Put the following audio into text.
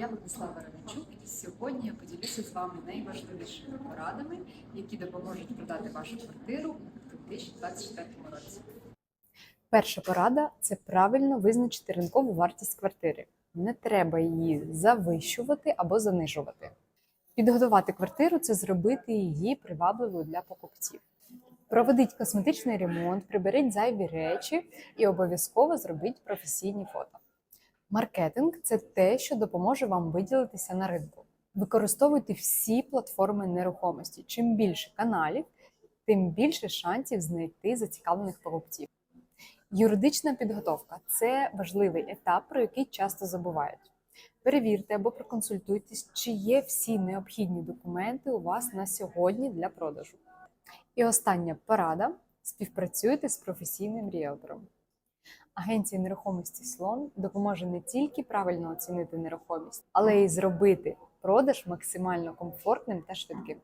Я Владислава Раничук, і сьогодні я поділюся з вами найважливішими порадами, які допоможуть продати вашу квартиру у 2024 році. Перша порада це правильно визначити ринкову вартість квартири. Не треба її завищувати або занижувати. Підготувати квартиру це зробити її привабливою для покупців. Проведіть косметичний ремонт, приберіть зайві речі і обов'язково зробіть професійні фото. Маркетинг це те, що допоможе вам виділитися на ринку. Використовуйте всі платформи нерухомості. Чим більше каналів, тим більше шансів знайти зацікавлених покупців. Юридична підготовка це важливий етап, про який часто забувають. Перевірте або проконсультуйтесь, чи є всі необхідні документи у вас на сьогодні для продажу. І остання порада: співпрацюйте з професійним ріелтором. Агенція нерухомості Слон допоможе не тільки правильно оцінити нерухомість, але й зробити продаж максимально комфортним та швидким.